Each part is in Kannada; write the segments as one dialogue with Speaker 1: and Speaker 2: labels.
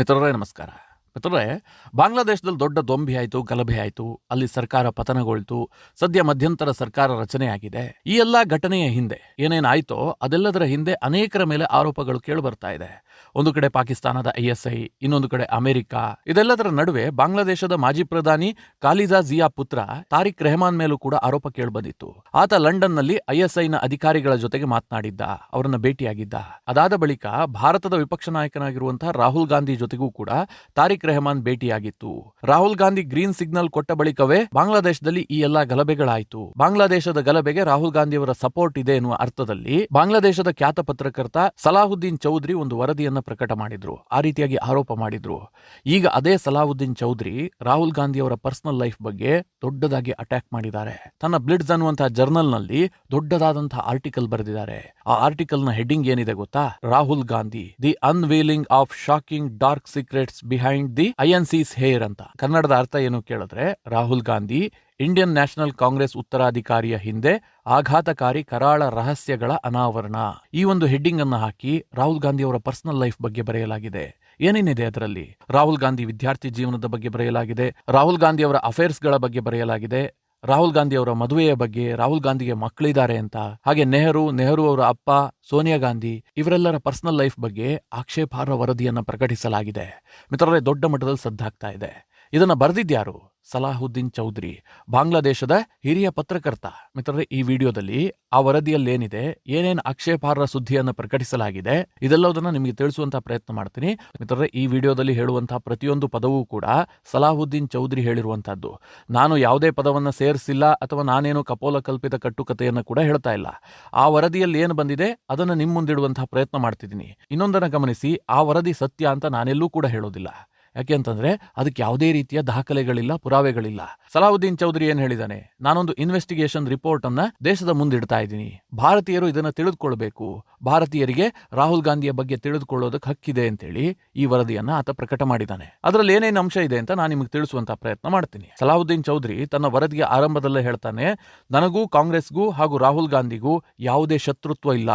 Speaker 1: ಮಿತ್ರರೇ ನಮಸ್ಕಾರ. ಮಿತ್ರರೇ, ಬಾಂಗ್ಲಾದೇಶದಲ್ಲಿ ದೊಡ್ಡ ದೊಂಬಿ ಆಯಿತು, ಗಲಭೆ ಆಯಿತು, ಅಲ್ಲಿ ಸರ್ಕಾರ ಪತನಗೊಳ್ತು, ಸದ್ಯ ಮಧ್ಯಂತರ ಸರ್ಕಾರ ರಚನೆಯಾಗಿದೆ. ಈ ಎಲ್ಲ ಘಟನೆಯ ಹಿಂದೆ ಏನೇನಾಯ್ತೋ ಅದೆಲ್ಲದರ ಹಿಂದೆ ಅನೇಕರ ಮೇಲೆ ಆರೋಪಗಳು ಕೇಳಿಬರ್ತಾ ಇದೆ. ಒಂದು ಕಡೆ ಪಾಕಿಸ್ತಾನದ ಐಎಸ್ಐ ಇನ್ನೊಂದು ಕಡೆ ಅಮೆರಿಕ. ಇದೆಲ್ಲದರ ನಡುವೆ ಬಾಂಗ್ಲಾದೇಶದ ಮಾಜಿ ಪ್ರಧಾನಿ ಖಾಲಿದಾ ಜಿಯಾ ಪುತ್ರ ತಾರಿಕ್ ರೆಹಮಾನ್ ಮೇಲೂ ಕೂಡ ಆರೋಪ ಕೇಳಿಬಂದಿತ್ತು. ಆತ ಲಂಡನ್ನಲ್ಲಿ ಐಎಸ್ಐನ ಅಧಿಕಾರಿಗಳ ಜೊತೆಗೆ ಮಾತನಾಡಿದ್ದ, ಅವರನ್ನ ಭೇಟಿಯಾಗಿದ್ದ. ಅದಾದ ಬಳಿಕ ಭಾರತದ ವಿಪಕ್ಷ ನಾಯಕನಾಗಿರುವಂತಹ ರಾಹುಲ್ ಗಾಂಧಿ ಜೊತೆಗೂ ಕೂಡ ತಾರಿಕ್ ರೆಹಮಾನ್ ಭೇಟಿಯಾಗಿತ್ತು. ರಾಹುಲ್ ಗಾಂಧಿ ಗ್ರೀನ್ ಸಿಗ್ನಲ್ ಕೊಟ್ಟ ಬಳಿಕವೇ ಬಾಂಗ್ಲಾದೇಶದಲ್ಲಿ ಈ ಎಲ್ಲಾ ಗಲಭೆಗಳಾಯಿತು. ಬಾಂಗ್ಲಾದೇಶದ ಗಲಭೆಗೆ ರಾಹುಲ್ ಗಾಂಧಿಯವರ ಸಪೋರ್ಟ್ ಇದೆ ಎನ್ನುವ ಅರ್ಥದಲ್ಲಿ ಬಾಂಗ್ಲಾದೇಶದ ಖ್ಯಾತ ಪತ್ರಕರ್ತ ಸಲಾಹುದ್ದೀನ್ ಚೌಧರಿ ಒಂದು ವರದಿಯನ್ನ ಪ್ರಕಟ ಮಾಡಿದ್ರು. ಆ ರೀತಿಯಾಗಿ ಆರೋಪ ಮಾಡಿದ್ರು. ಈಗ ಅದೇ ಸಲಾಹುದ್ದೀನ್ ಚೌಧರಿ ರಾಹುಲ್ ಗಾಂಧಿಯವರ ಪರ್ಸನಲ್ ಲೈಫ್ ಬಗ್ಗೆ ದೊಡ್ಡದಾಗಿ ಅಟ್ಯಾಕ್ ಮಾಡಿದ್ದಾರೆ. ತನ್ನ ಬ್ಲಿಡ್ಸ್ ಅನ್ನುವಂತಹ ಜರ್ನಲ್ನಲ್ಲಿ ದೊಡ್ಡದಾದಂತಹ ಆರ್ಟಿಕಲ್ ಬರೆದಿದ್ದಾರೆ. ಆ ಆರ್ಟಿಕಲ್ನ ಹೆಡ್ಡಿಂಗ್ ಏನಿದೆ ಗೊತ್ತಾ? Rahul Gandhi, the unveiling of shocking dark secrets behind the INC's heir ಅಂತ. ಕನ್ನಡದ ಅರ್ಥ ಏನು ಕೇಳಿದ್ರೆ, Rahul Gandhi Indian National Congress ಉತ್ತರಾಧಿಕಾರಿಯ ಹಿಂದೆ ಆಘಾತಕಾರಿ ಕರಾಳ ರಹಸ್ಯಗಳ ಅನಾವರಣ. ಈ ಒಂದು ಹೆಡ್ಡಿಂಗ್ ಅನ್ನು ಹಾಕಿ ರಾಹುಲ್ ಗಾಂಧಿ ಅವರ ಪರ್ಸನಲ್ ಲೈಫ್ ಬಗ್ಗೆ ಬರೆಯಲಾಗಿದೆ. ಏನೇನಿದೆ ಅದರಲ್ಲಿ? ರಾಹುಲ್ ಗಾಂಧಿ ವಿದ್ಯಾರ್ಥಿ ಜೀವನದ ಬಗ್ಗೆ ಬರೆಯಲಾಗಿದೆ. ರಾಹುಲ್ ಗಾಂಧಿ ಅವರ ಅಫೇರ್ಸ್ಗಳ ಬಗ್ಗೆ ಬರೆಯಲಾಗಿದೆ. ರಾಹುಲ್ ಗಾಂಧಿ ಅವರ ಮದುವೆಯ ಬಗ್ಗೆ ರಾಹುಲ್ ಗಾಂಧಿಗೆ ಮಕ್ಕಳಿದ್ದಾರೆ ಅಂತ, ಹಾಗೆ ನೆಹರು ನೆಹರು ಅವರ ಅಪ್ಪ, ಸೋನಿಯಾ ಗಾಂಧಿ ಇವರೆಲ್ಲರ ಪರ್ಸನಲ್ ಲೈಫ್ ಬಗ್ಗೆ ಆಕ್ಷೇಪಾರ್ಹ ವರದಿಯನ್ನು ಪ್ರಕಟಿಸಲಾಗಿದೆ. ಮಿತ್ರರೇ, ದೊಡ್ಡ ಮಟ್ಟದಲ್ಲಿ ಸದ್ದಾಗ್ತಾ ಇದೆ. ಇದನ್ನ ಬರೆದಿದ್ಯಾರು ಸಲಾಹುದ್ದೀನ್ ಚೌಧರಿ, ಬಾಂಗ್ಲಾದೇಶದ ಹಿರಿಯ ಪತ್ರಕರ್ತ. ಮಿತ್ರರೇ, ಈ ವಿಡಿಯೋದಲ್ಲಿ ಆ ವರದಿಯಲ್ಲೇನಿದೆ, ಏನೇನು ಆಕ್ಷೇಪಾರ್ಹ ಸುದ್ದಿಯನ್ನು ಪ್ರಕಟಿಸಲಾಗಿದೆ ಇದೆಲ್ಲದನ್ನ ನಿಮಗೆ ತಿಳಿಸುವಂತಹ ಪ್ರಯತ್ನ ಮಾಡ್ತೀನಿ. ಮಿತ್ರರೇ, ಈ ವಿಡಿಯೋದಲ್ಲಿ ಹೇಳುವಂತಹ ಪ್ರತಿಯೊಂದು ಪದವೂ ಕೂಡ ಸಲಾಹುದ್ದೀನ್ ಚೌಧರಿ ಹೇಳಿರುವಂತಹದ್ದು. ನಾನು ಯಾವುದೇ ಪದವನ್ನ ಸೇರಿಸಿಲ್ಲ ಅಥವಾ ನಾನೇನು ಕಪೋಲ ಕಲ್ಪಿತ ಕಟ್ಟುಕತೆಯನ್ನು ಕೂಡ ಹೇಳ್ತಾ ಇಲ್ಲ. ಆ ವರದಿಯಲ್ಲಿ ಏನು ಬಂದಿದೆ, ಅದನ್ನು ನಿಮ್ಮ ಮುಂದಿಡುವಂತಹ ಪ್ರಯತ್ನ ಮಾಡ್ತಿದ್ದೀನಿ. ಇನ್ನೊಂದನ್ನು ಗಮನಿಸಿ, ಆ ವರದಿ ಸತ್ಯ ಅಂತ ನಾನೆಲ್ಲೂ ಕೂಡ ಹೇಳೋದಿಲ್ಲ. ಯಾಕೆ ಅಂತಂದ್ರೆ ಅದಕ್ಕೆ ಯಾವುದೇ ರೀತಿಯ ದಾಖಲೆಗಳಿಲ್ಲ, ಪುರಾವೆಗಳಿಲ್ಲ. ಸಲಾವುದ್ದೀನ್ ಚೌಧರಿ ಏನ್ ಹೇಳಿದಾನೆ? ನಾನೊಂದು ಇನ್ವೆಸ್ಟಿಗೇಷನ್ ರಿಪೋರ್ಟ್ ಅನ್ನ ದೇಶದ ಮುಂದಿಡ್ತಾ ಇದ್ದೀನಿ. ಭಾರತೀಯರು ಇದನ್ನ ತಿಳಿದುಕೊಳ್ಬೇಕು. ಭಾರತೀಯರಿಗೆ ರಾಹುಲ್ ಗಾಂಧಿಯ ಬಗ್ಗೆ ತಿಳಿದುಕೊಳ್ಳೋದಕ್ಕೆ ಹಕ್ಕಿದೆ ಅಂತೇಳಿ ಈ ವರದಿಯನ್ನ ಆತ ಪ್ರಕಟ ಮಾಡಿದ್ದಾನೆ ಅದರಲ್ಲಿ ಏನೇನು ಅಂಶ ಇದೆ ಅಂತ ನಾನು ನಿಮಗೆ ತಿಳಿಸುವಂತ ಪ್ರಯತ್ನ ಮಾಡ್ತೀನಿ. ಸಲಾವುದ್ದೀನ್ ಚೌಧರಿ ತನ್ನ ವರದಿಯ ಆರಂಭದಲ್ಲೇ ಹೇಳ್ತಾನೆ, ನನಗೂ, ಕಾಂಗ್ರೆಸ್ಗೂ ಹಾಗೂ ರಾಹುಲ್ ಗಾಂಧಿಗೂ ಯಾವುದೇ ಶತ್ರುತ್ವ ಇಲ್ಲ.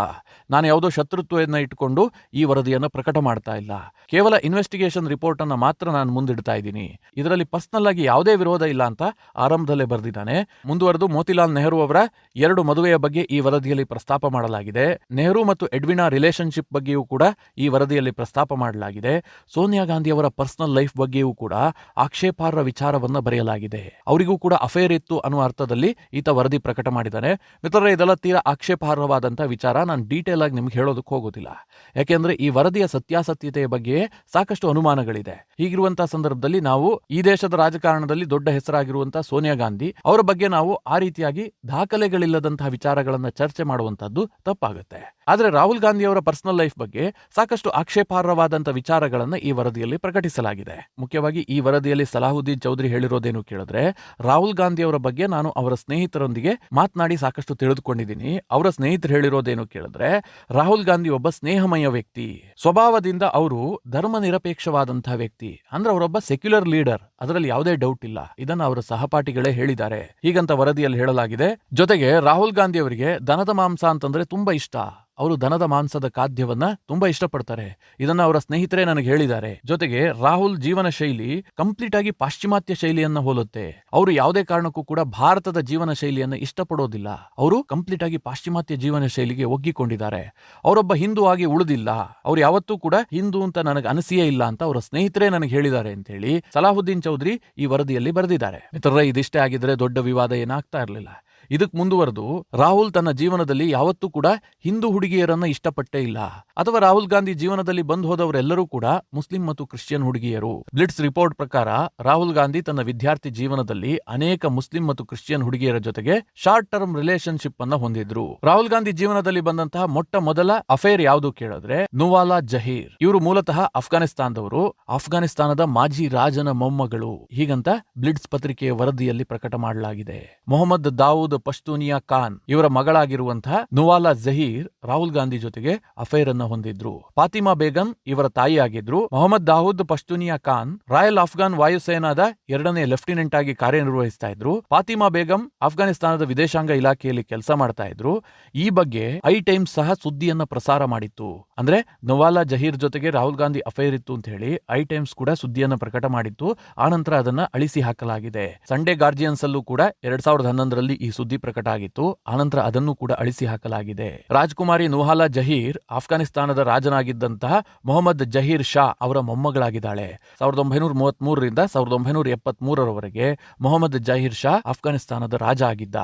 Speaker 1: ನಾನು ಯಾವುದೋ ಶತ್ರುತ್ವವನ್ನು ಇಟ್ಟುಕೊಂಡು ಈ ವರದಿಯನ್ನು ಪ್ರಕಟ ಮಾಡ್ತಾ ಇಲ್ಲ. ಕೇವಲ ಇನ್ವೆಸ್ಟಿಗೇಷನ್ ರಿಪೋರ್ಟ್ ಅನ್ನ ಮಾತ್ರ ನಾನು ಮುಂದಿಡ್ತಾ ಇದ್ದೀನಿ. ಇದರಲ್ಲಿ ಪರ್ಸನಲ್ ಆಗಿ ಯಾವುದೇ ವಿರೋಧ ಇಲ್ಲ ಅಂತ ಆರಂಭದಲ್ಲೇ ಬರೆದಿದ್ದಾನೆ. ಮುಂದುವರೆದು ಮೋತಿಲಾಲ್ ನೆಹರು ಅವರ ಎರಡು ಮದುವೆಯ ಬಗ್ಗೆ ಈ ವರದಿಯಲ್ಲಿ ಪ್ರಸ್ತಾಪ ಮಾಡಲಾಗಿದೆ. ನೆಹರು ಮತ್ತು ಎಡ್ವಿನಾ ರಿಲೇಶನ್ಶಿಪ್ ಬಗ್ಗೆಯೂ ಕೂಡ ಈ ವರದಿಯಲ್ಲಿ ಪ್ರಸ್ತಾಪ ಮಾಡಲಾಗಿದೆ. ಸೋನಿಯಾ ಗಾಂಧಿ ಅವರ ಪರ್ಸನಲ್ ಲೈಫ್ ಬಗ್ಗೆಯೂ ಕೂಡ ಆಕ್ಷೇಪಾರ್ಹ ವಿಚಾರವನ್ನು ಬರೆಯಲಾಗಿದೆ. ಅವರಿಗೂ ಕೂಡ ಅಫೇರ್ ಇತ್ತು ಅನ್ನುವ ಅರ್ಥದಲ್ಲಿ ಈತ ವರದಿ ಪ್ರಕಟ ಮಾಡಿದ್ದಾನೆ. ಮಿತ್ರರೇ, ಇದೆಲ್ಲ ತೀರಾ ಆಕ್ಷೇಪಾರ್ಹವಾದಂತಹ ವಿಚಾರ. ನಾನು ಡೀಟೇಲ್ ಆಗಿ ನಿಮ್ಗೆ ಹೇಳೋದಕ್ಕೆ ಹೋಗೋದಿಲ್ಲ. ಯಾಕೆಂದ್ರೆ ಈ ವರದಿಯ ಸತ್ಯಾಸತ್ಯತೆಯ ಬಗ್ಗೆ ಸಾಕಷ್ಟು ಅನುಮಾನಗಳಿದೆ. ಹೀಗಿರುವಂತಹ ಸಂದರ್ಭದಲ್ಲಿ ನಾವು ಈ ದೇಶದ ರಾಜಕಾರಣದಲ್ಲಿ ದೊಡ್ಡ ಹೆಸರಾಗಿರುವಂತಹ ಸೋನಿಯಾ ಗಾಂಧಿ ಅವರ ಬಗ್ಗೆ ನಾವು ಆ ರೀತಿಯಾಗಿ ದಾಖಲೆಗಳಿಲ್ಲದಂತಹ ವಿಚಾರಗಳನ್ನ ಚರ್ಚೆ ಮಾಡುವಂತದ್ದು ತಪ್ಪಾಗುತ್ತೆ. ಆದ್ರೆ ರಾಹುಲ್ ಗಾಂಧಿ ಅವರ ಪರ್ಸನಲ್ ಲೈಫ್ ಬಗ್ಗೆ ಸಾಕಷ್ಟು ಆಕ್ಷೇಪಾರ್ಹವಾದಂತಹ ವಿಚಾರಗಳನ್ನ ಈ ವರದಿಯಲ್ಲಿ ಪ್ರಕಟಿಸಲಾಗಿದೆ. ಮುಖ್ಯವಾಗಿ ಈ ವರದಿಯಲ್ಲಿ ಸಲಾಹುದ್ದೀನ್ ಚೌಧರಿ ಹೇಳಿರೋದೇನು ಕೇಳಿದ್ರೆ, ರಾಹುಲ್ ಗಾಂಧಿ ಅವರ ಬಗ್ಗೆ ನಾನು ಅವರ ಸ್ನೇಹಿತರೊಂದಿಗೆ ಮಾತನಾಡಿ ಸಾಕಷ್ಟು ತಿಳಿದುಕೊಂಡಿದ್ದೀನಿ. ಅವರ ಸ್ನೇಹಿತರು ಹೇಳಿರೋದೇನು ಕೇಳಿದ್ರೆ, ರಾಹುಲ್ ಗಾಂಧಿ ಒಬ್ಬ ಸ್ನೇಹಮಯ ವ್ಯಕ್ತಿ. ಸ್ವಭಾವದಿಂದ ಅವರು ಧರ್ಮ ನಿರಪೇಕ್ಷವಾದಂತಹ ವ್ಯಕ್ತಿ. ಅಂದ್ರೆ ಅವರೊಬ್ಬ ಸೆಕ್ಯುಲರ್ ಲೀಡರ್ ಅದರಲ್ಲಿ ಯಾವುದೇ ಡೌಟ್ ಇಲ್ಲ. ಇದನ್ನ ಅವರ ಸಹಪಾಠಿಗಳೇ ಹೇಳಿದ್ದಾರೆ. ಹೀಗಂತ ವರದಿಯಲ್ಲಿ ಹೇಳಲಾಗಿದೆ, ಜೊತೆಗೆ ರಾಹುಲ್ ಗಾಂಧಿ ಅವರಿಗೆ ದನದ ಮಾಂಸ ಅಂತಂದ್ರೆ ತುಂಬಾ ಇಷ್ಟ. ಅವರು ದನದ ಮಾಂಸದ ಖಾದ್ಯವನ್ನ ತುಂಬಾ ಇಷ್ಟಪಡ್ತಾರೆ. ಇದನ್ನ ಅವರ ಸ್ನೇಹಿತರೇ ನನಗೆ ಹೇಳಿದ್ದಾರೆ. ಜೊತೆಗೆ ರಾಹುಲ್ ಜೀವನ ಶೈಲಿ ಕಂಪ್ಲೀಟ್ ಆಗಿ ಪಾಶ್ಚಿಮಾತ್ಯ ಶೈಲಿಯನ್ನ ಹೋಲುತ್ತೆ. ಅವರು ಯಾವುದೇ ಕಾರಣಕ್ಕೂ ಕೂಡ ಭಾರತದ ಜೀವನ ಶೈಲಿಯನ್ನ ಇಷ್ಟಪಡೋದಿಲ್ಲ. ಅವರು ಕಂಪ್ಲೀಟ್ ಆಗಿ ಪಾಶ್ಚಿಮಾತ್ಯ ಜೀವನ ಶೈಲಿಗೆ ಒಗ್ಗಿಕೊಂಡಿದ್ದಾರೆ. ಅವರೊಬ್ಬ ಹಿಂದೂ ಆಗಿ ಉಳಿದಿಲ್ಲ. ಅವ್ರು ಯಾವತ್ತೂ ಕೂಡ ಹಿಂದೂ ಅಂತ ನನಗೆ ಅನಿಸಿಯೇ ಇಲ್ಲ ಅಂತ ಅವರ ಸ್ನೇಹಿತರೇ ನನಗೆ ಹೇಳಿದ್ದಾರೆ ಅಂತ ಹೇಳಿ ಸಲಾಹುದ್ದೀನ್ ಚೌಧರಿ ಈ ವರದಿಯಲ್ಲಿ ಬರೆದಿದ್ದಾರೆ. ಮಿತ್ರರೇ, ಇದಿಷ್ಟೇ ಆಗಿದ್ರೆ ದೊಡ್ಡ ವಿವಾದ ಏನಾಗ್ತಾ ಇರಲಿಲ್ಲ. ಇದಕ್ಕೆ ಮುಂದುವರೆದು ರಾಹುಲ್ ತನ್ನ ಜೀವನದಲ್ಲಿ ಯಾವತ್ತೂ ಕೂಡ ಹಿಂದೂ ಹುಡುಗಿಯರನ್ನ ಇಷ್ಟಪಟ್ಟೇ ಇಲ್ಲ. ಅಥವಾ ರಾಹುಲ್ ಗಾಂಧಿ ಜೀವನದಲ್ಲಿ ಬಂದು ಹೋದವರೆಲ್ಲರೂ ಕೂಡ ಮುಸ್ಲಿಂ ಮತ್ತು ಕ್ರಿಶ್ಚಿಯನ್ ಹುಡುಗಿಯರು. ಬ್ಲಿಟ್ಸ್ ರಿಪೋರ್ಟ್ ಪ್ರಕಾರ ರಾಹುಲ್ ಗಾಂಧಿ ತನ್ನ ವಿದ್ಯಾರ್ಥಿ ಜೀವನದಲ್ಲಿ ಅನೇಕ ಮುಸ್ಲಿಂ ಮತ್ತು ಕ್ರಿಶ್ಚಿಯನ್ ಹುಡುಗಿಯರ ಜೊತೆಗೆ ಶಾರ್ಟ್ ಟರ್ಮ್ ರಿಲೇಶನ್ಶಿಪ್ ಅನ್ನ ಹೊಂದಿದ್ರು. ರಾಹುಲ್ ಗಾಂಧಿ ಜೀವನದಲ್ಲಿ ಬಂದಂತಹ ಮೊಟ್ಟ ಮೊದಲ ಅಫೇರ್ ಯಾವುದು ಕೇಳಿದ್ರೆ ನುವಾಲಾ ಜಹೀರ್. ಇವರು ಮೂಲತಃ ಅಫ್ಘಾನಿಸ್ತಾನದವರು ಅಫ್ಘಾನಿಸ್ತಾನದ ಮಾಜಿ ರಾಜನ ಮೊಮ್ಮಗಳು. ಹೀಗಂತ ಬ್ಲಿಟ್ಸ್ ಪತ್ರಿಕೆಯ ವರದಿಯಲ್ಲಿ ಪ್ರಕಟ ಮಾಡಲಾಗಿದೆ. ಮೊಹಮ್ಮದ್ ದಾವೂದ್ ದಾವೂದ್ ಪಶ್ತೂನಿಯಾ ಖಾನ್. ಇವರ ಮಗಳಾಗಿರುವಂತಹ ನುವಾಲಾ ಜಹೀರ್ ರಾಹುಲ್ ಗಾಂಧಿ ಜೊತೆಗೆ ಅಫೈರ್ ಅನ್ನ ಹೊಂದಿದ್ರು. ಫಾತಿಮಾ ಬೇಗಂ ಇವರ ತಾಯಿಯಾಗಿದ್ರು. ಮೊಹಮ್ಮದ್ ದಾವೂದ್ ಪಶ್ತೂನಿಯಾ ಖಾನ್ ರಾಯಲ್ ಅಫ್ಘಾನ್ ವಾಯುಸೇನಾದ ಎರಡನೇ ಲೆಫ್ಟಿನೆಂಟ್ ಆಗಿ ಕಾರ್ಯನಿರ್ವಹಿಸ್ತಾ ಇದ್ರು. ಫಾತಿಮಾ ಬೇಗಂ ಅಫ್ಘಾನಿಸ್ತಾನದ ವಿದೇಶಾಂಗ ಇಲಾಖೆಯಲ್ಲಿ ಕೆಲಸ ಮಾಡ್ತಾ ಇದ್ರು. ಈ ಬಗ್ಗೆ ಐ ಟೈಮ್ಸ್ ಸಹ ಸುದ್ದಿಯನ್ನ ಪ್ರಸಾರ ಮಾಡಿತ್ತು. ಅಂದ್ರೆ ನವಾಲಾ ಜಹೀರ್ ಜೊತೆಗೆ ರಾಹುಲ್ ಗಾಂಧಿ ಅಫೈರ್ ಇತ್ತು ಅಂತ ಹೇಳಿ ಐ ಟೈಮ್ಸ್ ಕೂಡ ಸುದ್ದಿಯನ್ನ ಪ್ರಕಟ ಮಾಡಿತ್ತು. ಆನಂತರ ಅದನ್ನ ಅಳಿಸಿ ಹಾಕಲಾಗಿದೆ. ಸಂಡೇ ಗಾರ್ಜಿಯನ್ಸ್ ಅಲ್ಲೂ ಕೂಡ ಎರಡ್ ಸಾವಿರದ ಹನ್ನೊಂದರಲ್ಲಿ ಈ ಸುದ್ದಿ ಪ್ರಕಟ ಆಗಿತ್ತು. ಆನಂತರ ಅದನ್ನು ಕೂಡ ಅಳಿಸಿ ಹಾಕಲಾಗಿದೆ. ರಾಜ್ಕುಮಾರಿ ನುಹಾಲಾ ಜಹೀರ್ ಆಫ್ಘಾನಿಸ್ತಾನದ ರಾಜನಾಗಿದ್ದಂತಹ ಮೊಹಮ್ಮದ್ ಜಹೀರ್ ಶಾ ಅವರ ಮೊಮ್ಮಗಳಾಗಿದ್ದಾಳೆ. ಸಾವಿರದ ಒಂಬೈನೂರ ಮೂವತ್ತ್ ಮೂರರಿಂದ ಸಾವಿರದ ಒಂಬೈನೂರ ಎಪ್ಪತ್ತ್ ಮೂರರವರೆಗೆ ಮೊಹಮ್ಮದ್ ಜಹೀರ್ ಶಾ ಆಫ್ಘಾನಿಸ್ತಾನದ ರಾಜ ಆಗಿದ್ದ.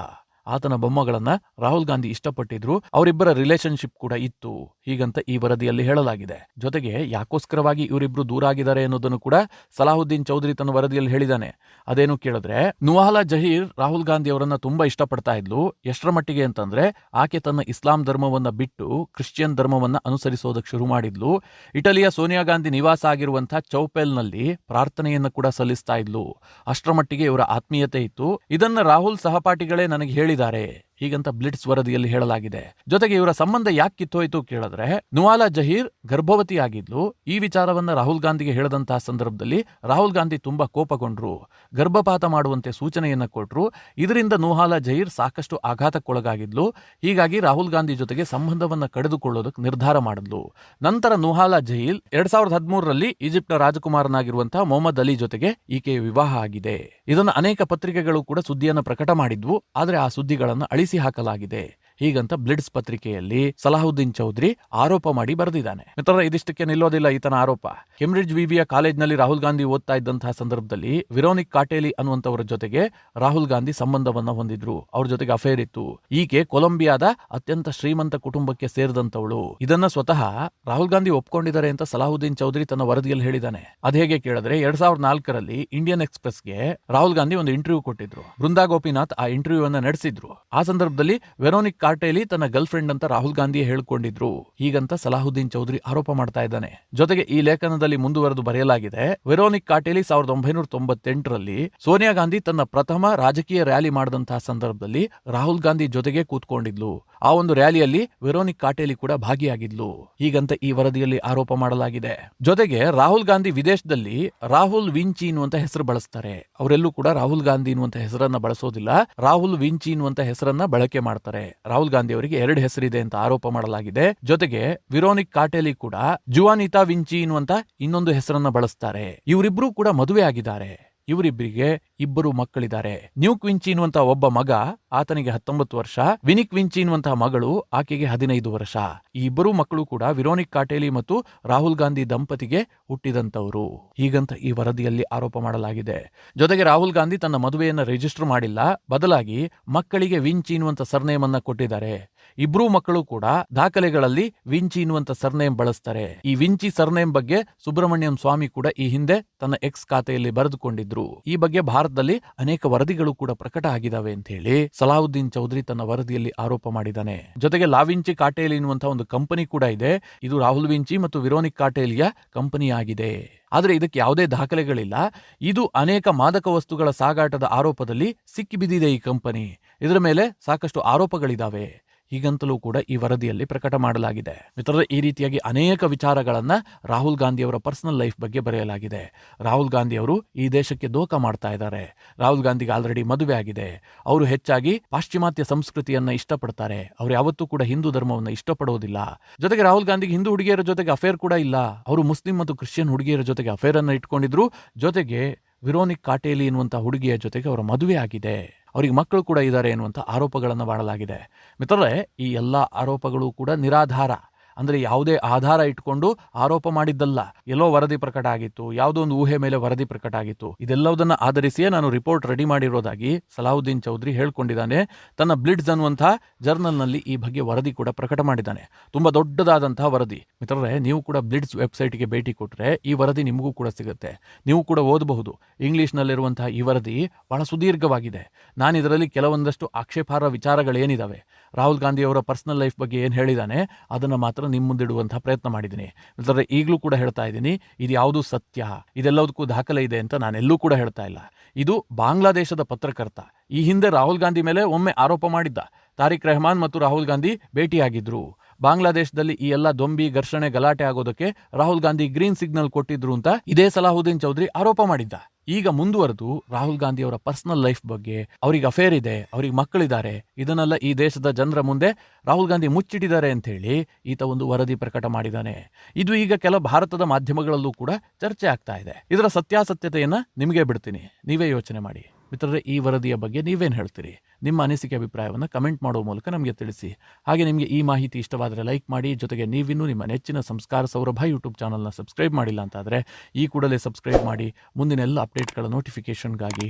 Speaker 1: ಆತನ ಬೊಮ್ಮಗಳನ್ನ ರಾಹುಲ್ ಗಾಂಧಿ ಇಷ್ಟಪಟ್ಟಿದ್ರು, ಅವರಿಬ್ಬರ ರಿಲೇಶನ್ಶಿಪ್ ಕೂಡ ಇತ್ತು. ಹೀಗಂತ ಈ ವರದಿಯಲ್ಲಿ ಹೇಳಲಾಗಿದೆ. ಜೊತೆಗೆ ಯಾಕೋಸ್ಕರವಾಗಿ ಇವರಿಬ್ರು ದೂರ ಆಗಿದ್ದಾರೆ ಅನ್ನೋದನ್ನು ಕೂಡ ಸಲಾಹುದ್ದೀನ್ ಚೌಧರಿ ತನ್ನ ವರದಿಯಲ್ಲಿ ಹೇಳಿದಾನೆ. ಅದೇನು ಕೇಳಿದ್ರೆ, ನುವಾಲಾ ಜಹೀರ್ ರಾಹುಲ್ ಗಾಂಧಿ ಅವರನ್ನ ತುಂಬಾ ಇಷ್ಟಪಡ್ತಾ ಇದ್ಲು. ಎಷ್ಟರ ಮಟ್ಟಿಗೆ ಅಂತಂದ್ರೆ, ಆಕೆ ತನ್ನ ಇಸ್ಲಾಂ ಧರ್ಮವನ್ನ ಬಿಟ್ಟು ಕ್ರಿಶ್ಚಿಯನ್ ಧರ್ಮವನ್ನ ಅನುಸರಿಸೋದಕ್ಕೆ ಶುರು ಮಾಡಿದ್ಲು. ಇಟಲಿಯ ಸೋನಿಯಾ ಗಾಂಧಿ ನಿವಾಸ ಆಗಿರುವಂತಹ ಚೌಪೆಲ್ನಲ್ಲಿ ಪ್ರಾರ್ಥನೆಯನ್ನ ಕೂಡ ಸಲ್ಲಿಸ್ತಾ ಇದ್ಲು. ಅಷ್ಟರ ಮಟ್ಟಿಗೆ ಇವರ ಆತ್ಮೀಯತೆ ಇತ್ತು. ಇದನ್ನ ರಾಹುಲ್ ಸಹಪಾಠಿಗಳೇ ನನಗೆ ಹೇಳಿದ್ದಾರೆ ಹೀಗಂತ ಬ್ಲಿಟ್ಸ್ ವರದಿಯಲ್ಲಿ ಹೇಳಲಾಗಿದೆ. ಜೊತೆಗೆ ಇವರ ಸಂಬಂಧ ಯಾಕೆ ಕಿತ್ತೋಯ್ತು ಕೇಳಿದ್ರೆ, ನುವಾಲಾ ಜಹೀರ್ ಗರ್ಭವತಿ ಆಗಿದ್ಲು. ಈ ವಿಚಾರವನ್ನ ರಾಹುಲ್ ಗಾಂಧಿಗೆ ಹೇಳದಂತಹ ಸಂದರ್ಭದಲ್ಲಿ ರಾಹುಲ್ ಗಾಂಧಿ ತುಂಬಾ ಕೋಪಗೊಂಡ್ರು. ಗರ್ಭಪಾತ ಮಾಡುವಂತೆ ಸೂಚನೆಯನ್ನ ಕೊಟ್ರು. ಇದರಿಂದ ನುಹಾಲಾ ಜಹೀರ್ ಸಾಕಷ್ಟು ಆಘಾತಕ್ಕೊಳಗಾಗಿದ್ಲು. ಹೀಗಾಗಿ ರಾಹುಲ್ ಗಾಂಧಿ ಜೊತೆಗೆ ಸಂಬಂಧವನ್ನ ಕಡಿದುಕೊಳ್ಳೋದಕ್ಕೆ ನಿರ್ಧಾರ ಮಾಡಿದ್ಲು. ನಂತರ ನುಹಾಲಾ ಜಹೀಲ್ ಎರಡ್ ಸಾವಿರದ ಹದಿಮೂರರಲ್ಲಿ ಈಜಿಪ್ಟ್ನ ರಾಜಕುಮಾರನಾಗಿರುವಂತಹ ಮೊಹಮ್ಮದ್ ಅಲಿ ಜೊತೆಗೆ ಈಕೆಯ ವಿವಾಹ ಆಗಿದೆ. ಇದನ್ನು ಅನೇಕ ಪತ್ರಿಕೆಗಳು ಕೂಡ ಸುದ್ದಿಯನ್ನು ಪ್ರಕಟ ಮಾಡಿದ್ವು. ಆದರೆ ಆ ಸುದ್ದಿಗಳನ್ನು ಅಳಿಸಿ ಹಾಕಲಾಗಿದೆ. ಹೀಗಂತ ಬ್ಲಿಡ್ಸ್ ಪತ್ರಿಕೆಯಲ್ಲಿ ಸಲಾಹುದ್ದೀನ್ ಚೌಧರಿ ಆರೋಪ ಮಾಡಿ ಬರೆದಿದ್ದಾನೆ. ಮಿತ್ರರ, ಇದಿಷ್ಟಕ್ಕೆ ನಿಲ್ಲೋದಿಲ್ಲ ಈತನ ಆರೋಪ. ಕೆಂಬ್ರಿಡ್ಜ್ ವಿವಿಯ ಕಾಲೇಜ್ನಲ್ಲಿ ರಾಹುಲ್ ಗಾಂಧಿ ಓದ್ತಾ ಇದ್ದಂತಹ ಸಂದರ್ಭದಲ್ಲಿ ವಿರೋನಿಕ್ ಕಾಟೇಲಿ ಅನ್ನುವಂತವರ ಜೊತೆಗೆ ರಾಹುಲ್ ಗಾಂಧಿ ಸಂಬಂಧವನ್ನ ಹೊಂದಿದ್ರು. ಅವ್ರ ಜೊತೆಗೆ ಅಫೇರ್ ಇತ್ತು. ಈಕೆ ಕೊಲಂಬಿಯಾದ ಅತ್ಯಂತ ಶ್ರೀಮಂತ ಕುಟುಂಬಕ್ಕೆ ಸೇರಿದಂತವಳು ಇದನ್ನ ಸ್ವತಃ ರಾಹುಲ್ ಗಾಂಧಿ ಒಪ್ಕೊಂಡಿದ್ದಾರೆ ಅಂತ ಸಲಾಹುದ್ದೀನ್ ಚೌಧರಿ ತನ್ನ ವರದಿಯಲ್ಲಿ ಹೇಳಿದ್ದಾನೆ. ಅದ್ ಹೇಗೆ ಕೇಳಿದ್ರೆ, ಎರಡ್ ಸಾವಿರದ ನಾಲ್ಕರಲ್ಲಿ ಇಂಡಿಯನ್ ಎಕ್ಸ್ಪ್ರೆಸ್ಗೆ ರಾಹುಲ್ ಗಾಂಧಿ ಒಂದು ಇಂಟರ್ವ್ಯೂ ಕೊಟ್ಟಿದ್ರು. ಬೃಂದಾ ಗೋಪಿನಾಥ್ ಆ ಇಂಟರ್ವ್ಯೂ ಅನ್ನ ನಡೆಸಿದ್ರು. ಆ ಸಂದರ್ಭದಲ್ಲಿ ವೆರೋನಿಕ್ ಕಾರ್ಟೇಲಿ ತನ್ನ ಗರ್ಲ್ ಫ್ರೆಂಡ್ ಅಂತ ರಾಹುಲ್ ಗಾಂಧಿ ಹೇಳಿಕೊಂಡಿದ್ರು. ಹೀಗಂತ ಸಲಾಹುದ್ದೀನ್ ಚೌಧರಿ ಆರೋಪ ಮಾಡ್ತಾ ಇದ್ದಾನೆ. ಜೊತೆಗೆ ಈ ಲೇಖನದಲ್ಲಿ ಮುಂದುವರೆದು ಬರೆಯಲಾಗಿದೆ, ವೆರೋನಿಕ್ ಕಾಟೇಲಿ ಸಾವಿರದ ಒಂಬೈನೂರ ತೊಂಬತ್ತೆಂಟರಲ್ಲಿ ಸೋನಿಯಾ ಗಾಂಧಿ ತನ್ನ ಪ್ರಥಮ ರಾಜಕೀಯ ರ್ಯಾಲಿ ಮಾಡಿದಂತಹ ಸಂದರ್ಭದಲ್ಲಿ ರಾಹುಲ್ ಗಾಂಧಿ ಜೊತೆಗೆ ಕೂತ್ಕೊಂಡಿದ್ಲು. ಆ ಒಂದು ರ್ಯಾಲಿಯಲ್ಲಿ ವೆರೋನಿಕ್ ಕಾಟೇಲಿ ಕೂಡ ಭಾಗಿಯಾಗಿದ್ಲು. ಹೀಗಂತ ಈ ವರದಿಯಲ್ಲಿ ಆರೋಪ ಮಾಡಲಾಗಿದೆ. ಜೊತೆಗೆ ರಾಹುಲ್ ಗಾಂಧಿ ವಿದೇಶದಲ್ಲಿ ರಾಹುಲ್ ವಿಂಚಿ ಅನ್ನುವಂತ ಹೆಸರು ಬಳಸ್ತಾರೆ. ಅವರೆಲ್ಲೂ ಕೂಡ ರಾಹುಲ್ ಗಾಂಧಿ ಅನ್ನುವಂತ ಹೆಸರನ್ನ ಬಳಸೋದಿಲ್ಲ. ರಾಹುಲ್ ವಿಂಚಿ ಅನ್ನುವಂತ ಹೆಸರನ್ನ ಬಳಕೆ ಮಾಡ್ತಾರೆ. ರಾಹುಲ್ ಗಾಂಧಿ ಅವರಿಗೆ ಎರಡು ಹೆಸರಿದೆ ಅಂತ ಆರೋಪ ಮಾಡಲಾಗಿದೆ. ಜೊತೆಗೆ ವಿರೋನಿಕ್ ಕಾಟೇಲಿ ಕೂಡ ಜುವಾನಿತಾ ವಿಂಚಿ ಎನ್ನುವಂತ ಇನ್ನೊಂದು ಹೆಸರನ್ನ ಬಳಸ್ತಾರೆ. ಇವರಿಬ್ರು ಕೂಡ ಮದುವೆ ಆಗಿದ್ದಾರೆ ಇವರಿಬ್ಬರಿಗೆ ಇಬ್ಬರು ಮಕ್ಕಳಿದ್ದಾರೆ. ನ್ಯೂ ಕ್ವಿಂಚಿ ಎನ್ನುವಂತ ಒಬ್ಬ ಮಗ ಆತನಿಗೆ ಹತ್ತೊಂಬತ್ತು ವರ್ಷ ವಿನಿಕ್ ವಿಂಚಿ ಎನ್ನುವಂತಹ ಮಗಳು ಆಕೆಗೆ ಹದಿನೈದು ವರ್ಷ. ಈ ಇಬ್ಬರು ಮಕ್ಕಳು ಕೂಡ ವಿರೋನಿಕ್ ಕಾಟೇಲಿ ಮತ್ತು ರಾಹುಲ್ ಗಾಂಧಿ ದಂಪತಿಗೆ ಹುಟ್ಟಿದಂತವರು ಹೀಗಂತ ಈ ವರದಿಯಲ್ಲಿ ಆರೋಪ ಮಾಡಲಾಗಿದೆ. ಜೊತೆಗೆ ರಾಹುಲ್ ಗಾಂಧಿ ತನ್ನ ಮದುವೆಯನ್ನು ರಿಜಿಸ್ಟರ್ ಮಾಡಿಲ್ಲ. ಬದಲಾಗಿ ಮಕ್ಕಳಿಗೆ ವಿಂಚಿ ಎನ್ನುವಂತ ಸರ್ನೇಮನ್ನ ಕೊಟ್ಟಿದ್ದಾರೆ. ಇಬ್ರು ಮಕ್ಕಳು ಕೂಡ ದಾಖಲೆಗಳಲ್ಲಿ ವಿಂಚಿ ಎನ್ನುವಂತ ಸರ್ನೇಮ್ ಬಳಸ್ತಾರೆ. ಈ ವಿಂಚಿ ಸರ್ನೇಮ್ ಬಗ್ಗೆ ಸುಬ್ರಹ್ಮಣ್ಯಂ ಸ್ವಾಮಿ ಕೂಡ ಈ ಹಿಂದೆ ತನ್ನ ಎಕ್ಸ್ ಖಾತೆಯಲ್ಲಿ ಬರೆದುಕೊಂಡಿದ್ರು. ಈ ಬಗ್ಗೆ ಭಾರತದಲ್ಲಿ ಅನೇಕ ವರದಿಗಳು ಕೂಡ ಪ್ರಕಟ ಆಗಿದಾವೆ ಅಂತ ಹೇಳಿ ಸಲಾವುದ್ದೀನ್ ಚೌಧರಿ ತನ್ನ ವರದಿಯಲ್ಲಿ ಆರೋಪ ಮಾಡಿದ್ದಾನೆ. ಜೊತೆಗೆ ಲಾವಿಂಚಿ ಕಾಟೇಲಿ ಎನ್ನುವಂತಹ ಒಂದು ಕಂಪನಿ ಕೂಡ ಇದೆ. ಇದು ರಾಹುಲ್ ವಿಂಚಿ ಮತ್ತು ವಿರೋನಿಕ್ ಕಾಟೇಲಿಯ ಕಂಪನಿ ಆಗಿದೆ ಆದರೆ ಇದಕ್ಕೆ ಯಾವುದೇ ದಾಖಲೆಗಳಿಲ್ಲ. ಇದು ಅನೇಕ ಮಾದಕ ವಸ್ತುಗಳ ಸಾಗಾಟದ ಆರೋಪದಲ್ಲಿ ಸಿಕ್ಕಿಬಿದ್ದಿದೆ ಈ ಕಂಪನಿ. ಇದರ ಮೇಲೆ ಸಾಕಷ್ಟು ಆರೋಪಗಳಿದಾವೆ. ಹೀಗಂತಲೂ ಕೂಡ ಈ ವರದಿಯಲ್ಲಿ ಪ್ರಕಟ ಮಾಡಲಾಗಿದೆ. ಮಿತ್ರರೇ, ಈ ರೀತಿಯಾಗಿ ಅನೇಕ ವಿಚಾರಗಳನ್ನ ರಾಹುಲ್ ಗಾಂಧಿ ಅವರ ಪರ್ಸನಲ್ ಲೈಫ್ ಬಗ್ಗೆ ಬರೆಯಲಾಗಿದೆ. ರಾಹುಲ್ ಗಾಂಧಿ ಅವರು ಈ ದೇಶಕ್ಕೆ ದೋಖ ಮಾಡ್ತಾ ಇದ್ದಾರೆ. ರಾಹುಲ್ ಗಾಂಧಿಗೆ ಆಲ್ರೆಡಿ ಮದುವೆ ಆಗಿದೆ. ಅವರು ಹೆಚ್ಚಾಗಿ ಪಾಶ್ಚಿಮಾತ್ಯ ಸಂಸ್ಕೃತಿಯನ್ನ ಇಷ್ಟಪಡ್ತಾರೆ. ಅವರು ಯಾವತ್ತೂ ಕೂಡ ಹಿಂದೂ ಧರ್ಮವನ್ನು ಇಷ್ಟಪಡೋದಿಲ್ಲ. ಜೊತೆಗೆ ರಾಹುಲ್ ಗಾಂಧಿಗೆ ಹಿಂದೂ ಹುಡುಗಿಯರ ಜೊತೆಗೆ ಅಫೇರ್ ಕೂಡ ಇಲ್ಲ. ಅವರು ಮುಸ್ಲಿಂ ಮತ್ತು ಕ್ರಿಶ್ಚಿಯನ್ ಹುಡುಗಿಯರ ಜೊತೆಗೆ ಅಫೇರ್ ಅನ್ನ ಇಟ್ಕೊಂಡಿದ್ರು. ಜೊತೆಗೆ ವಿರೋನಿಕ್ ಕಾಟೇಲಿ ಎನ್ನುವಂತಹ ಹುಡುಗಿಯ ಜೊತೆಗೆ ಅವರ ಮದುವೆ ಆಗಿದೆ. ಅವರಿಗೆ ಮಕ್ಕಳು ಕೂಡ ಇದ್ದಾರೆ ಎನ್ನುವಂಥ ಆರೋಪಗಳನ್ನು ಮಾಡಲಾಗಿದೆ. ಮಿತ್ರರೇ ಈ ಎಲ್ಲ ಆರೋಪಗಳು ಕೂಡ ನಿರಾಧಾರ. ಅಂದರೆ ಯಾವುದೇ ಆಧಾರ ಇಟ್ಕೊಂಡು ಆರೋಪ ಮಾಡಿದ್ದಲ್ಲ. ಎಲ್ಲೋ ವರದಿ ಪ್ರಕಟ ಆಗಿತ್ತು, ಯಾವುದೋ ಒಂದು ಊಹೆ ಮೇಲೆ ವರದಿ ಪ್ರಕಟ ಆಗಿತ್ತು. ಇದೆಲ್ಲವುದನ್ನು ಆಧರಿಸಿಯೇ ನಾನು ರಿಪೋರ್ಟ್ ರೆಡಿ ಮಾಡಿರೋದಾಗಿ ಸಲಾವುದ್ದೀನ್ ಚೌಧರಿ ಹೇಳ್ಕೊಂಡಿದ್ದಾನೆ. ತನ್ನ ಬ್ಲಿಡ್ಸ್ ಅನ್ನುವಂತಹ ಜರ್ನಲ್ನಲ್ಲಿ ಈ ಬಗ್ಗೆ ವರದಿ ಕೂಡ ಪ್ರಕಟ ಮಾಡಿದ್ದಾನೆ. ತುಂಬಾ ದೊಡ್ಡದಾದಂತಹ ವರದಿ. ಮಿತ್ರರೇ, ನೀವು ಕೂಡ ಬ್ಲಿಡ್ಸ್ ವೆಬ್ಸೈಟ್ಗೆ ಭೇಟಿ ಕೊಟ್ಟರೆ ಈ ವರದಿ ನಿಮಗೂ ಕೂಡ ಸಿಗುತ್ತೆ. ನೀವು ಕೂಡ ಓದಬಹುದು. ಇಂಗ್ಲಿಷ್ನಲ್ಲಿರುವಂತಹ ಈ ವರದಿ ಬಹಳ ಸುದೀರ್ಘವಾಗಿದೆ. ನಾನು ಇದರಲ್ಲಿ ಕೆಲವೊಂದಷ್ಟು ಆಕ್ಷೇಪಾರ್ಹ ವಿಚಾರಗಳೇನಿದಾವೆ? ರಾಹುಲ್ ಗಾಂಧಿ ಅವರ ಪರ್ಸನಲ್ ಲೈಫ್ ಬಗ್ಗೆ ಏನು ಹೇಳಿದ್ದಾನೆ ಅದನ್ನು ಮಾತ್ರ ಮಾತ್ರ ನಿಮ್ಮ ಮುಂದಿಡುವಂತಹ ಪ್ರಯತ್ನ ಮಾಡಿದ್ದೀನಿ. ಮಿತ್ರರೇ ಈಗಲೂ ಕೂಡ ಹೇಳ್ತಾ ಇದ್ದೀನಿ, ಇದು ಯಾವುದು ಸತ್ಯ, ಇದೆಲ್ಲದಕ್ಕೂ ದಾಖಲೆ ಇದೆ ಅಂತ ನಾನೆಲ್ಲೂ ಕೂಡ ಹೇಳ್ತಾ ಇಲ್ಲ. ಇದು ಬಾಂಗ್ಲಾದೇಶದ ಪತ್ರಕರ್ತ, ಈ ಹಿಂದೆ ರಾಹುಲ್ ಗಾಂಧಿ ಮೇಲೆ ಒಮ್ಮೆ ಆರೋಪ ಮಾಡಿದ್ದ. ತಾರಿಕ್ ರೆಹಮಾನ್ ಮತ್ತು ರಾಹುಲ್ ಗಾಂಧಿ ಭೇಟಿಯಾಗಿದ್ರು. ಬಾಂಗ್ಲಾದೇಶದಲ್ಲಿ ಈ ಎಲ್ಲ ದೊಂಬಿ ಘರ್ಷಣೆ ಗಲಾಟೆ ಆಗೋದಕ್ಕೆ ರಾಹುಲ್ ಗಾಂಧಿ ಗ್ರೀನ್ ಸಿಗ್ನಲ್ ಕೊಟ್ಟಿದ್ರು ಅಂತ ಇದೇ ಸಲಾಹುದ್ದೀನ್ ಚೌಧರಿ ಆರೋಪ ಮಾಡಿದ್ದ. ಈಗ ಮುಂದುವರೆದು ರಾಹುಲ್ ಗಾಂಧಿ ಅವರ ಪರ್ಸನಲ್ ಲೈಫ್ ಬಗ್ಗೆ ಅವ್ರಿಗೆ ಅಫೇರ್ ಇದೆ, ಅವ್ರಿಗೆ ಮಕ್ಕಳಿದ್ದಾರೆ, ಇದನ್ನೆಲ್ಲ ಈ ದೇಶದ ಜನರ ಮುಂದೆ ರಾಹುಲ್ ಗಾಂಧಿ ಮುಚ್ಚಿಟ್ಟಿದ್ದಾರೆ ಅಂತ ಹೇಳಿ ಈತ ಒಂದು ವರದಿ ಪ್ರಕಟ ಮಾಡಿದ್ದಾನೆ. ಇದು ಈಗ ಕೆಲ ಭಾರತದ ಮಾಧ್ಯಮಗಳಲ್ಲೂ ಕೂಡ ಚರ್ಚೆ ಆಗ್ತಾ ಇದೆ. ಇದರ ಸತ್ಯಾಸತ್ಯತೆಯನ್ನ ನಿಮಗೆ ಬಿಡ್ತೀನಿ. ನೀವೇ ಯೋಚನೆ ಮಾಡಿ. ಮಿತ್ರರೇ, ಈ ವರದಿಯ ಬಗ್ಗೆ ನೀವೇನು ಹೇಳ್ತೀರಿ? ನಿಮ್ಮ ಅನಿಸಿಕೆ, ಅಭಿಪ್ರಾಯವನ್ನು ಕಮೆಂಟ್ ಮಾಡುವ ಮೂಲಕ ನಮಗೆ ತಿಳಿಸಿ. ಹಾಗೆ ನಿಮಗೆ ಈ ಮಾಹಿತಿ ಇಷ್ಟವಾದರೆ ಲೈಕ್ ಮಾಡಿ, ಜೊತೆಗೆ ನೀವಿನ್ನೂ ನಿಮ್ಮ ನೆಚ್ಚಿನ ಸಂಸ್ಕಾರ ಸೌರಭ ಯೂಟ್ಯೂಬ್ ಚಾನಲ್ನ ಸಬ್ಸ್ಕ್ರೈಬ್ ಮಾಡಿಲ್ಲ ಅಂತಾದರೆ, ಈ ಕೂಡಲೇ ಸಬ್ಸ್ಕ್ರೈಬ್ ಮಾಡಿ, ಮುಂದಿನ ಎಲ್ಲ ಅಪ್ಡೇಟ್ಗಳ ನೋಟಿಫಿಕೇಷನ್ಗಾಗಿ